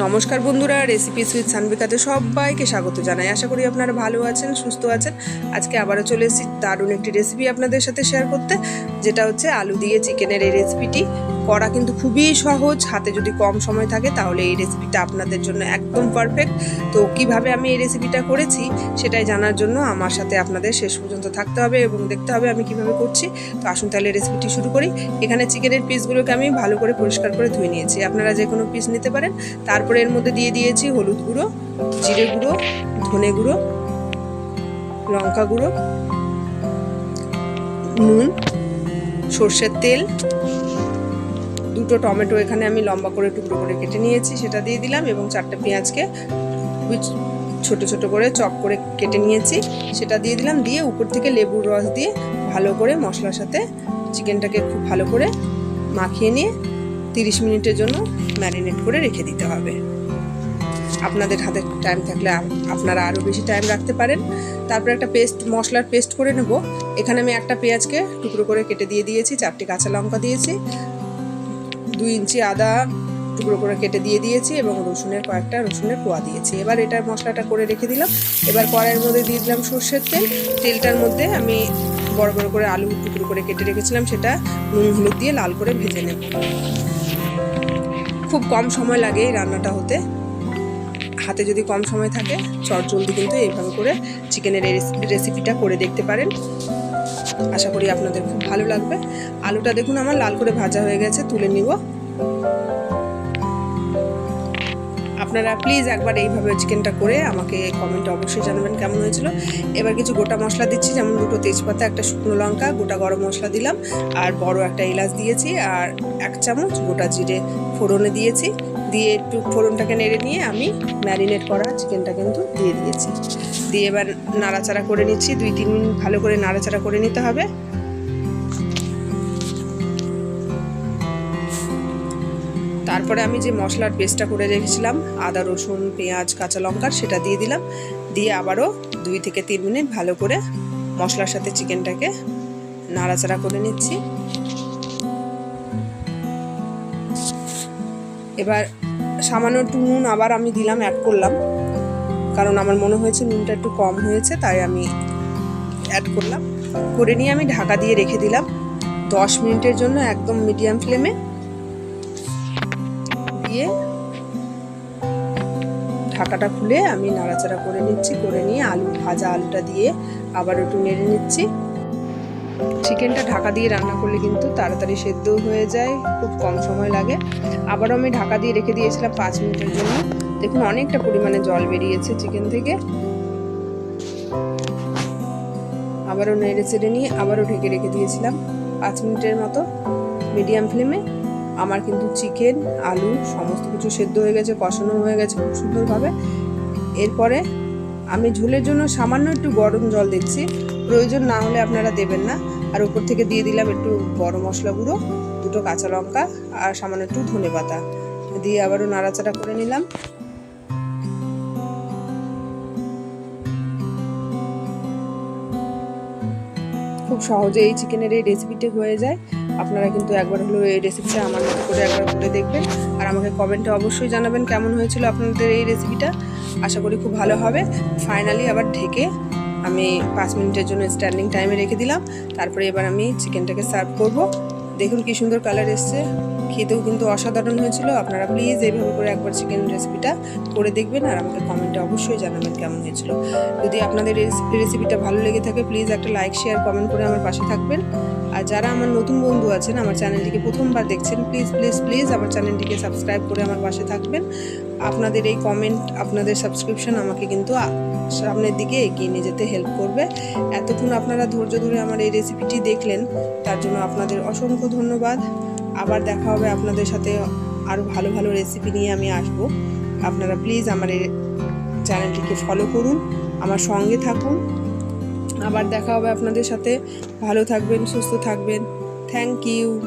নমস্কার বন্ধুরা রেসিপি সুইথ সানবিকাতে সবাইকে স্বাগত জানাই। আশা করি আপনারা ভালো আছেন, সুস্থ আছেন। আজকে আবারও চলে এসেছি দারুণ একটি রেসিপি আপনাদের সাথে শেয়ার করতে, যেটা হচ্ছে আলু দিয়ে চিকেনের এই রেসিপিটি করা কিন্তু খুবই সহজ। হাতে যদি কম সময় থাকে তাহলে এই রেসিপিটা আপনাদের জন্য একদম পারফেক্ট তো কীভাবে আমি এই রেসিপিটা করেছি সেটাই জানার জন্য আমার সাথে আপনাদের শেষ পর্যন্ত থাকতে হবে এবং দেখতে হবে আমি কীভাবে করছি। তো আসুন তাহলে রেসিপিটি শুরু করি। এখানে চিকেনের পিসগুলোকে আমি ভালো করে পরিষ্কার করে ধুয়ে নিয়েছি। আপনারা যে কোনো পিস নিতে পারেন। তারপরে এর মধ্যে দিয়ে দিয়েছি হলুদ গুঁড়ো, জিরে গুঁড়ো, ধনে গুঁড়ো, লঙ্কা গুঁড়ো, নুন, সর্ষের তেল দুটো টমেটো এখানে আমি লম্বা করে টুকরো করে কেটে নিয়েছি, সেটা দিয়ে দিলাম এবং চারটে পেঁয়াজকে খুবই ছোট ছোট করে চপ করে কেটে নিয়েছি, সেটা দিয়ে দিলাম, দিয়ে উপর থেকে লেবুর রস দিয়ে ভালো করে মশলার সাথে চিকেনটাকে খুব ভালো করে মাখিয়ে নিয়ে তিরিশ মিনিটের জন্য ম্যারিনেট করে রেখে দিতে হবে। আপনাদের হাতে টাইম থাকলে আপনারা আরও বেশি টাইম রাখতে পারেন। তারপর একটা পেস্ট, মশলার পেস্ট করে নেব। এখানে আমি একটা পেঁয়াজকে টুকরো করে কেটে দিয়ে দিয়েছি, চারটি কাঁচা লঙ্কা দিয়েছি। দুই ইঞ্চি আদা টুকরো করে কেটে দিয়ে দিয়েছি এবং রসুনের কয়েকটা রসুনের কোয়া দিয়েছি। এবার এটা মশলাটা করে রেখে দিলাম। এবার কড়াইয়ের মধ্যে দিয়ে দিলাম সর্ষের তেল। তেলটার মধ্যে আমি বড় বড় করে আলু টুকরো করে কেটে রেখেছিলাম, সেটা নুন, হলুদ দিয়ে লাল করে ভেজে নেব। খুব কম সময় লাগে এই রান্নাটা হতে। হাতে যদি কম সময় থাকে চট জলদি কিন্তু এইভাবে করে চিকেনের রেসিপিটা করে দেখতে পারেন। আশা করি আপনাদের খুব ভালো লাগবে। আলুটা দেখুন আমার লাল করে ভাজা হয়ে গেছে, তুলে নিব। আপনারা প্লিজ একবার এইভাবে চিকেনটা করে আমাকে কমেন্টে অবশ্যই জানাবেন কেমন হয়েছিল। এবার কিছু গোটা মশলা দিচ্ছি, যেমন দুটো তেজপাতা, একটা শুকনো লঙ্কা, গোটা গরম মশলা দিলাম। আর বড় একটা এলাচ দিয়েছি, আর এক চামচ গোটা জিরে ফোড়নে দিয়েছি। দিয়ে একটু ফোড়নটাকে নেড়ে নিয়ে আমি ম্যারিনেট করা চিকেনটা কিন্তু দিয়ে দিয়েছি। দিয়ে এবার নাড়াচাড়া করে নিচ্ছি, দুই তিন মিনিট ভালো করে নাড়াচাড়া করে নিতে হবে। তারপরে আমি যে মশলার পেস্টটা করে রেখেছিলাম, আদা, রসুন, পেঁয়াজ, কাঁচা লঙ্কা, সেটা দিয়ে দিলাম। দিয়ে আবারও দুই থেকে তিন মিনিট ভালো করে মশলার সাথে চিকেনটাকে নাড়াচাড়া করে নিচ্ছি। এবার সামান্য একটু নুন আবার আমি দিলাম অ্যাড করলাম। কারণ আমার মনে হয়েছে নুনটা একটু কম হয়েছে, তাই আমি অ্যাড করলাম। করে নিয়ে আমি ঢাকা দিয়ে রেখে দিলাম। দশ মিনিটের জন্য একদম মিডিয়াম ফ্লেমে দিয়ে ঢাকাটা খুলে আমি নাড়াচাড়া করে নিচ্ছি, করে নিয়ে আলু, ভাজা আলুটা দিয়ে আবার একটু নেড়ে নিচ্ছি। চিকেনটা ঢাকা দিয়ে রান্না করলে কিন্তু তাড়াতাড়ি সেদ্ধ হয়ে যায়, খুব কম সময় লাগে। আবারও আমি ঢাকা দিয়ে রেখে দিয়েছিলাম পাঁচ মিনিটের জন্য। দেখুন, অনেকটা পরিমাণে জল বেরিয়েছে চিকেন থেকে। আবারও নেড়ে চেড়ে নিয়ে আবারও ঢেকে রেখে দিয়েছিলাম পাঁচ মিনিটের মতো। মিডিয়াম ফ্লেমে আমার কিন্তু চিকেন, আলু, সমস্ত কিছু সেদ্ধ হয়ে গেছে, কষানো হয়ে গেছে খুব সুন্দরভাবে। এরপরে আমি ঝোলের জন্য সামান্য একটু গরম জল দিচ্ছি। প্রয়োজন না হলে আপনারা দেবেন না। আর উপর থেকে দিয়ে দিলাম একটু গরম মশলা গুঁড়ো, দুটো কাঁচা লঙ্কা আর সামান্য একটু ধনে পাতা। দিয়ে আবারও নাড়াচাড়া করে নিলাম। খুব সহজে এই চিকেনের এই রেসিপিটি হয়ে যায়। আপনারা কিন্তু একবার হলেও এই রেসিপিটা আমার মতো করে একবার করে দেখবেন। আর আমাকে কমেন্টে অবশ্যই জানাবেন কেমন হয়েছিল আপনাদের এই রেসিপিটা আশা করি খুব ভালো হবে। ফাইনালি আবার ঢেকে আমি পাঁচ মিনিটের জন্য স্ট্যান্ডিং টাইমে রেখে দিলাম। তারপরে এবার আমি চিকেনটাকে সার্ভ করব। দেখুন কি সুন্দর কালার এসছে। খেতেও কিন্তু অসাধারণ হয়েছিল। আপনারা প্লিজ এইভাবে করে একবার চিকেন রেসিপিটা করে দেখবেন আর আমাকে কমেন্টে অবশ্যই জানাবেন কেমন হয়েছিল। যদি আপনাদের রেসিপিটা ভালো লেগে থাকে প্লিজ একটা লাইক শেয়ার কমেন্ট করে আমার পাশে থাকবেন। আর যারা আমার নতুন বন্ধু আছেন, আমার চ্যানেলটিকে প্রথমবার দেখছেন প্লিজ প্লিজ প্লিজ আমার চ্যানেলটিকে সাবস্ক্রাইব করে আমার পাশে থাকবেন। আপনাদের এই কমেন্ট আপনাদের সাবস্ক্রিপশন আমাকে কিন্তু সামনের দিকে এগিয়ে নিয়ে যেতে হেল্প করবে। এতক্ষণ আপনারা ধৈর্য ধরে আমার এই রেসিপিটি দেখলেন, তার জন্য আপনাদের অসংখ্য ধন্যবাদ। আবার দেখা হবে আপনাদের সাথে আরও ভালো ভালো রেসিপি নিয়ে আমি আসব। আপনারা প্লিজ আমার চ্যানেলটিকে ফলো করুন, আমার সঙ্গে থাকুন। আবার দেখা হবে আপনাদের সাথে। ভালো থাকবেন, সুস্থ থাকবেন। Thank you